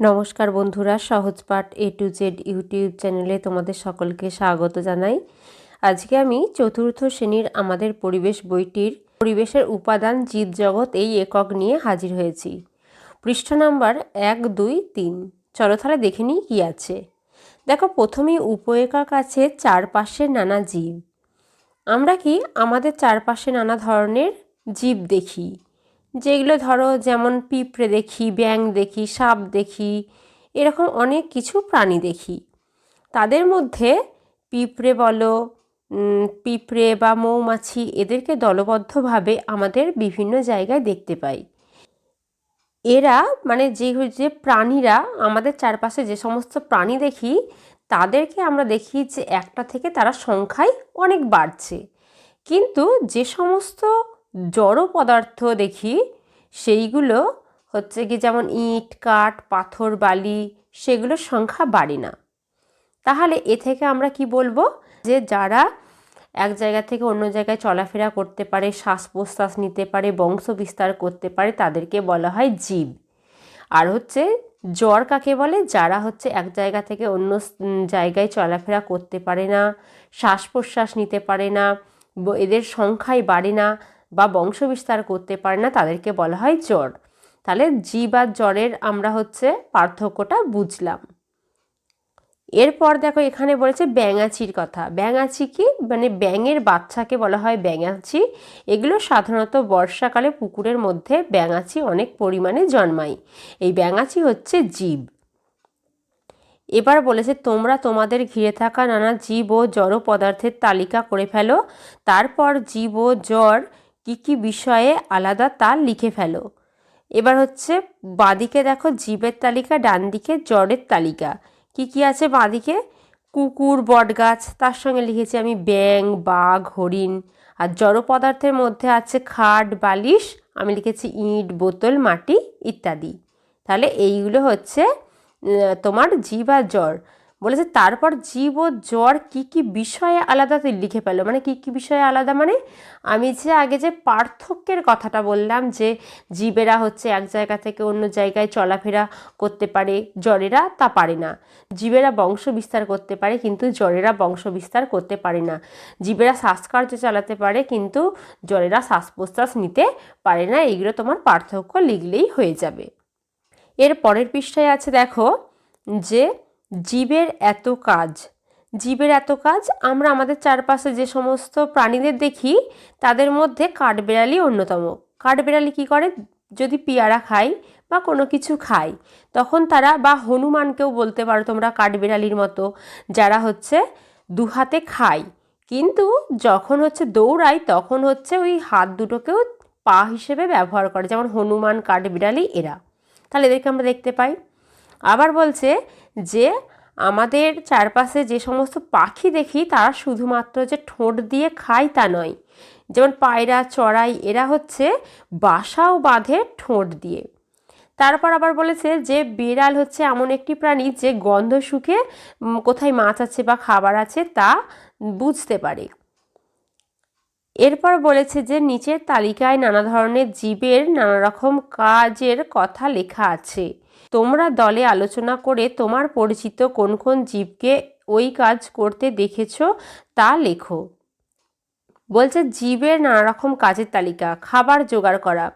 নমস্কার বন্ধুরা Sahajpath A to Z YouTube চ্যানেলে তোমাদের সকলকে স্বাগত জানাই। আজকে আমি চতুর্থ শ্রেণির আমাদের পরিবেশ বইটির পরিবেশের উপাদান জীবজগৎ এই একক নিয়ে হাজির হয়েছি। পৃষ্ঠ নাম্বার এক, দুই, তিন। চলো তাহলে দেখে নিই কী আছে। দেখো প্রথমেই উপএকক আছে চারপাশের নানা জীব। আমরা কি আমাদের চারপাশে নানা ধরনের জীব দেখি? যেগুলো ধরো যেমন পিঁপড়ে দেখি, ব্যাঙ দেখি, সাপ দেখি, এরকম অনেক কিছু প্রাণী দেখি। তাদের মধ্যে পিঁপড়ে বলো পিঁপড়ে বা মৌমাছি এদেরকে দলবদ্ধভাবে আমাদের বিভিন্ন জায়গায় দেখতে পাই। এরা মানে যে যে প্রাণীরা আমাদের চারপাশে যে সমস্ত প্রাণী দেখি, তাদেরকে আমরা দেখি যে একটা থেকে তারা সংখ্যায় অনেক বাড়ছে। কিন্তু যে সমস্ত জড় পদার্থ দেখি, সেইগুলো হচ্ছে কি যেমন ইট, কাঠ, পাথর, বালি, সেগুলোর সংখ্যা বাড়ে না। তাহলে এ থেকে আমরা কি বলব? যে যারা এক জায়গা থেকে অন্য জায়গায় চলাফেরা করতে পারে শ্বাস প্রশ্বাস নিতে পারে বংশ বিস্তার করতে পারে, তাদেরকে বলা হয় জীব। আর হচ্ছে জ্বর কাকে বলে? যারা হচ্ছে এক জায়গা থেকে অন্য জায়গায় চলাফেরা করতে পারে না শ্বাস প্রশ্বাস নিতে পারে না এদের সংখ্যাই বাড়ে না বা বংশ বিস্তার করতে পারে না, তাদেরকে বলা হয় জ্বর। তাহলে জীব আর জ্বরের আমরা হচ্ছে পার্থক্যটা বুঝলাম। এরপর দেখো এখানে বলেছে ব্যাঙাচির কথা। ব্যাঙাচি কি? মানে ব্যাঙের বাচ্চাকে বলা হয় ব্যাঙাচি। এগুলো সাধারণত বর্ষাকালে পুকুরের মধ্যে ব্যাঙাচি অনেক পরিমাণে জন্মায়। এই ব্যাঙাচি হচ্ছে জীব। এবার বলেছে, তোমরা তোমাদের ঘিরে থাকা নানা জীব ও জড় পদার্থের তালিকা করে ফেলো। তারপর জীব ও জ্বর কী কী বিষয়ে আলাদা তা লিখে ফেলো। এবার হচ্ছে বাঁদিকে দেখো, জীবের তালিকা ডান দিকে জ্বরের তালিকা। কি কি আছে বাঁদিকে? কুকুর, বটগাছ, তার সঙ্গে লিখেছি আমি ব্যাং বাঘ, হরিণ। আর জড় পদার্থের মধ্যে আছে খাট, বালিশ, আমি লিখেছি ইট, বোতল, মাটি ইত্যাদি। তাহলে এইগুলো হচ্ছে তোমার জীব আর জ্বর। বলেছে, তারপর জীব ও জ্বর কি কি বিষয়ে আলাদা? তুই লিখে পেল মানে কি কি বিষয়ে আলাদা মানে? আমি যে আগে যে পার্থক্যের কথাটা বললাম যে জীবেরা হচ্ছে এক জায়গা থেকে অন্য জায়গায় চলাফেরা করতে পারে, জ্বরেরা তা পারে না। জীবেরা বংশ বিস্তার করতে পারে, কিন্তু জ্বরেরা বংশ বিস্তার করতে পারে না। জীবেরা শ্বাসকার্য চালাতে পারে, কিন্তু জ্বরেরা শ্বাস প্রশ্বাস নিতে পারে না। এইগুলো তোমার পার্থক্য লিখলেই হয়ে যাবে। এর পরের পৃষ্ঠায় আছে, দেখো, যে জীবের এত কাজ। জীবের এত কাজ, আমরা আমাদের চারপাশে যে সমস্ত প্রাণীদের দেখি, তাদের মধ্যে কাঠবেড়ালি অন্যতম। কাঠবেড়ালি কী করে? যদি পেয়ারা খায় বা কোনো কিছু খায় তখন তারা বা হনুমানকেও বলতে পারো তোমরা কাঠবেড়ালির মতো, যারা হচ্ছে দু হাতে খায়। কিন্তু যখন হচ্ছে দৌড়ায়, তখন হচ্ছে ওই হাত দুটোকেও পা হিসেবে ব্যবহার করে, যেমন হনুমান, কাঠবিড়ালি, এরা। তাহলে এদেরকে আমরা দেখতে পাই। আবার বলছে যে আমাদের চারপাশে যে সমস্ত পাখি দেখি, তারা শুধুমাত্র যে ঠোঁট দিয়ে খায় তা নয়। যেমন পায়রা, চড়াই, এরা হচ্ছে বাসাও বাঁধে ঠোঁট দিয়ে। তারপর আবার বলেছে যে বিড়াল হচ্ছে এমন একটি প্রাণী যে গন্ধ শুকে কোথায় মাছ আছে বা খাবার আছে তা বুঝতে পারে। এরপর বলেছে যে নিচের তালিকায় নানা ধরনের জীবের নানা রকম কাজের কথা লেখা আছে। তোমরা দলে আলোচনা করে তোমার পরিচিত কোন কোন জীবকে ওই কাজ করতে দেখেছ তা লেখো। বলছে জীবের নানা রকম কাজের তালিকা, খাবার জোগাড় করা।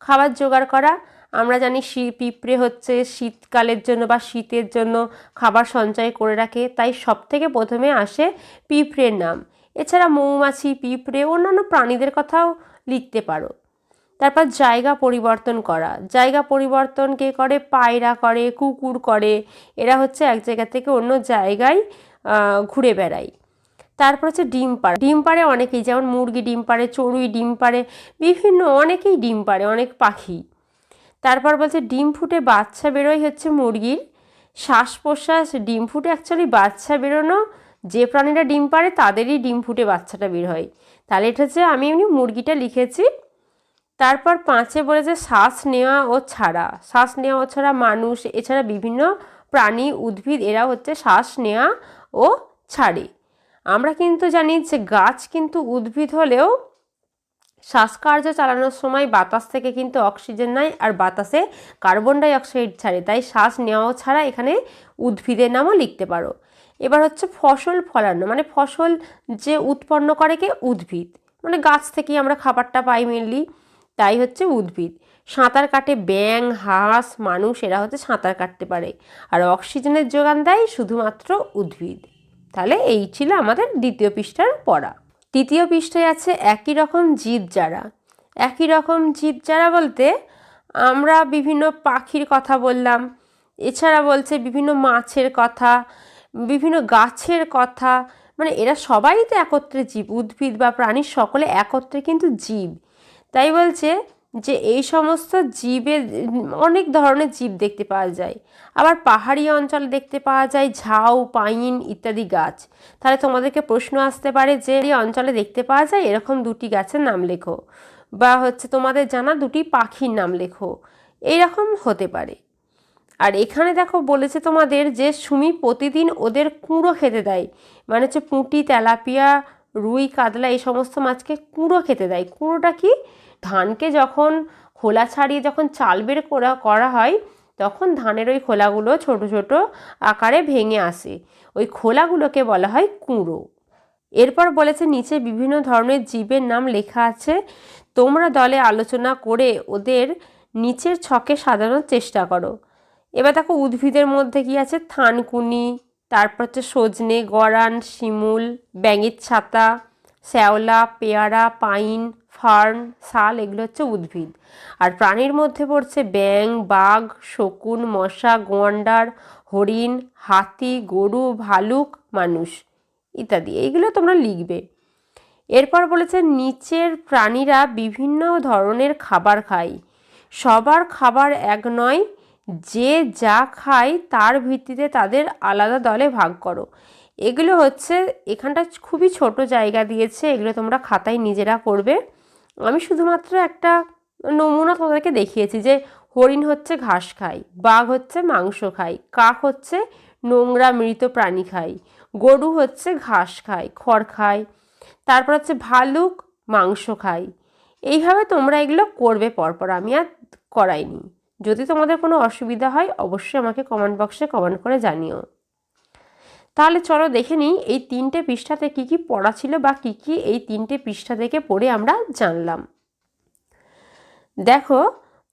খাবার জোগাড় করা, আমরা জানি পিঁপড়ে হচ্ছে শীতকালের জন্য বা শীতের জন্য খাবার সঞ্চয় করে রাখে, তাই সব থেকে প্রথমে আসে পিঁপড়ের নাম। এছাড়া মৌমাছি, পিঁপড়ে, অন্যান্য প্রাণীদের কথাও লিখতে পারো। তারপর জায়গা পরিবর্তন করা। জায়গা পরিবর্তন কে করে? পায়রা করে, কুকুর করে। এরা হচ্ছে এক জায়গা থেকে অন্য জায়গায় ঘুরে বেড়ায়। তারপর হচ্ছে ডিম পাড়ে। ডিম পাড়ে অনেকেই, যেমন মুরগি ডিম পাড়ে, চড়ুই ডিম পাড়ে, বিভিন্ন অনেকেই ডিম পাড়ে, অনেক পাখি। তারপর বলছে ডিম ফুটে বাচ্চা বেরোয় হচ্ছে মুরগির। শ্বাস প্রশ্বাস, ডিম ফুটে অ্যাকচুয়ালি বাচ্চা বেরোনো যে প্রাণীরা ডিম পাড়ে তাদেরই ডিম ফুটে বাচ্চাটা বের হয়। তাহলে এটা হচ্ছে আমি এমনি মুরগিটা লিখেছি। তারপর পাঁচে বলেছে শ্বাস নেওয়া ও ছাড়া। শ্বাস নেওয়া ও ছাড়া মানুষ, এছাড়া বিভিন্ন প্রাণী, উদ্ভিদ, এরা হচ্ছে শ্বাস নেওয়া ও ছাড়ে। আমরা কিন্তু জানি যে গাছ কিন্তু উদ্ভিদ হলেও শ্বাসকার্য চালানোর সময় বাতাস থেকে কিন্তু অক্সিজেন নেয় আর বাতাসে কার্বন ডাই অক্সাইড ছাড়ে। তাই শ্বাস নেওয়াও ছাড়া এখানে উদ্ভিদের নামও লিখতে পারো। এবার হচ্ছে ফসল ফলানো মানে ফসল যে উৎপন্ন করে কে? উদ্ভিদ। মানে গাছ থেকেই আমরা খাবারটা পাই মেনলি তাই হচ্ছে উদ্ভিদ। সাঁতার কাটে ব্যাং হাঁস, মানুষ, এরা হচ্ছে সাঁতার কাটতে পারে। আর অক্সিজেনের যোগান দেয় শুধুমাত্র উদ্ভিদ। তাহলে এই ছিল আমাদের দ্বিতীয় পৃষ্ঠার পড়া। তৃতীয় পৃষ্ঠায় আছে একই রকম জীব যারা একই রকম জীব যারা বলতে আমরা বিভিন্ন পাখির কথা বললাম, এছাড়া বলছে বিভিন্ন মাছের কথা বিভিন্ন গাছের কথা মানে এরা সবাই তো একত্রে জীব, উদ্ভিদ বা প্রাণীর সকলে একত্রে কিন্তু জীব। তাই বলছে যে এই সমস্ত জীবের, অনেক ধরনের জীব দেখতে পাওয়া যায়। আবার পাহাড়ি অঞ্চলে দেখতে পাওয়া যায়, ঝাউ, পাইন ইত্যাদি গাছ। তাহলে তোমাদেরকে প্রশ্ন আসতে পারে যে এই অঞ্চলে দেখতে পাওয়া যায় এরকম দুটি গাছের নাম লেখো, বা হচ্ছে তোমাদের জানা দুটি পাখির নাম লেখো। এইরকম হতে পারে। আর এখানে দেখো বলেছে তোমাদের যে সুমি প্রতিদিন ওদের কুঁড়ো খেতে দেয়। মানে হচ্ছে পুঁটি, তেলাপিয়া, রুই, কাতলা এই সমস্ত মাছকে কুঁড়ো খেতে দেয়। কুঁড়োটা কি? ধানকে যখন খোলা ছাড়িয়ে যখন চাল বের করা করা হয়, তখন ধানের ওই খোলাগুলো ছোট ছোট আকারে ভেঙে আসে। ওই খোলাগুলোকে বলা হয় কুঁড়ো। এরপর বলেছে নিচে বিভিন্ন ধরনের জীবের নাম লেখা আছে। তোমরা দলে আলোচনা করে ওদের নিচের ছকে সাজানোর চেষ্টা করো। এবার দেখো উদ্ভিদের মধ্যে কি আছে? থানকুনি, তারপর হচ্ছে সজনে গড়ান শিমুল, ব্যাঙের ছাতা, শ্যাওলা, পেয়ারা, পাইন, ফার্ন, শাল, এগুলো হচ্ছে উদ্ভিদ। আর প্রাণীর মধ্যে পড়ছে ব্যাং বাঘ, শকুন, মশা, গোয়ান্ডার, হরিণ, হাতি, গরু, ভালুক, মানুষ ইত্যাদি। এইগুলো তোমরা লিখবে। এরপর বলেছে নিচের প্রাণীরা বিভিন্ন ধরনের খাবার খায়। সবার খাবার এক নয় যে যা খায় তার ভিত্তিতে তাদের আলাদা দলে ভাগ করো। এগুলো হচ্ছে, এখানটা খুবই ছোট জায়গা দিয়েছে, এগুলো তোমরা খাতায় নিজেরা করবে। আমি শুধুমাত্র একটা নমুনা তোমাদেরকে দেখিয়েছি যে হরিণ হচ্ছে ঘাস খায়, বাঘ হচ্ছে মাংস খায়, কাক হচ্ছে নোংরা মৃত প্রাণী খায়, গরু হচ্ছে ঘাস খায়, খড় খায়, তারপর হচ্ছে ভালুক মাংস খায়। এইভাবে তোমরা এগুলো করবে পরপর, আমি আর করাইনি। যদি তোমাদের কোনো অসুবিধা হয়, অবশ্যই আমাকে কমেন্ট বক্সে কমেন্ট করে জানিও। তাহলে চলো দেখে নিই, এই তিনটে পৃষ্ঠাতে কী কী পড়া ছিল বা কী কী এই তিনটে পৃষ্ঠা থেকে পড়ে আমরা জানলাম। দেখো,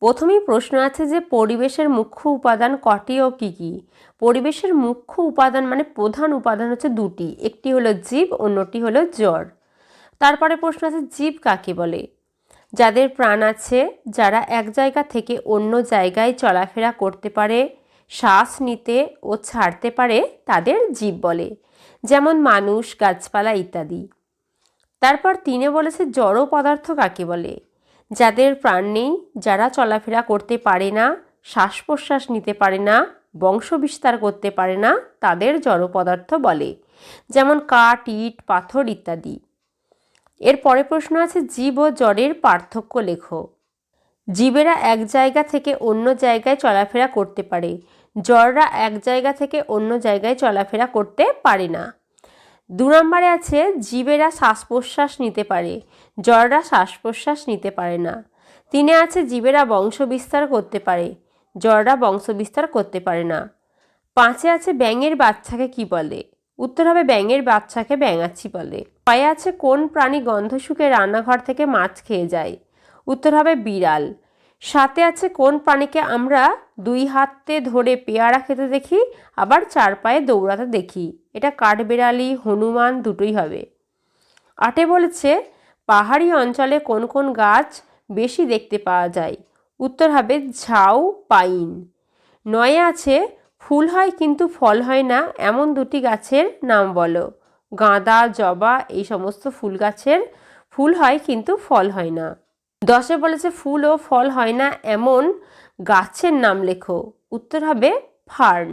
প্রথমেই প্রশ্ন আছে যে পরিবেশের মুখ্য উপাদান কটি ও কী কী? পরিবেশের মুখ্য উপাদান মানে প্রধান উপাদান হচ্ছে দুটি, একটি হলো জীব, অন্যটি হলো জ্বর তারপরে প্রশ্ন আছে, জীব কাকে বলে? যাদের প্রাণ আছে, যারা এক জায়গা থেকে অন্য জায়গায় চলাফেরা করতে পারে, শ্বাস নিতে ও ছাড়তে পারে তাদের জীব বলে, যেমন মানুষ, গাছপালা ইত্যাদি। তারপর তিনে বলেছে জড় পদার্থ কাকে বলে? যাদের প্রাণ নেই, যারা চলাফেরা করতে পারে না, শ্বাস প্রশ্বাস নিতে পারে না, বংশ বিস্তার করতে পারে না, তাদের জড় পদার্থ বলে, যেমন কাঠ, ইট, পাথর ইত্যাদি। এর পরে প্রশ্ন আছে, জীব ও জড়ের পার্থক্য লেখো। জীবেরা এক জায়গা থেকে অন্য জায়গায় চলাফেরা করতে পারে। জ্বররা এক জায়গা থেকে অন্য জায়গায় চলাফেরা করতে পারে না। দু নম্বরে আছে, জীবেরা শ্বাস প্রশ্বাস নিতে পারে জ্বররা শ্বাস প্রশ্বাস নিতে পারে না। তিনে আছে, জীবেরা বংশ বিস্তার করতে পারে জ্বররা বংশ বিস্তার করতে পারে না। পাঁচে আছে, ব্যাঙের বাচ্চাকে কি বলে? উত্তর হবে ব্যাঙের বাচ্চাকে ব্যাঙাচ্ছি বলে। ছয়ে আছে কোন প্রাণী গন্ধ শুকে রান্নাঘর থেকে মাছ খেয়ে যায়? উত্তর হবে বিড়াল। সাথে আছে কোন প্রাণীকে আমরা দুই হাতে ধরে পেয়ারা খেতে দেখি, আবার চার পায়ে দৌড়াতে দেখি? এটা কাঠবেড়ালি, হনুমান দুটোই হবে। আটে বলেছে, পাহাড়ি অঞ্চলে কোন কোন গাছ বেশি দেখতে পাওয়া যায়? উত্তর হবে ঝাউ, পাইন। নয়ে আছে ফুল হয় কিন্তু ফল হয় না, এমন দুটি গাছের নাম বলো। গাঁদা, জবা, এই সমস্ত ফুল গাছের ফুল হয় কিন্তু ফল হয় না। দশে বলেছে ফুল ও ফল হয় না, এমন গাছের নাম লেখো। উত্তর হবে ফার্ন।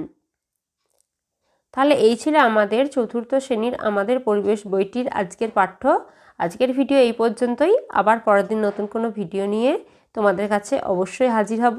তাহলে এই ছিল আমাদের চতুর্থ শ্রেণির আমাদের পরিবেশ বইটির আজকের পাঠ্য। আজকের ভিডিও এই পর্যন্তই। আবার পরের দিন নতুন কোনো ভিডিও নিয়ে তোমাদের কাছে অবশ্যই হাজির হব।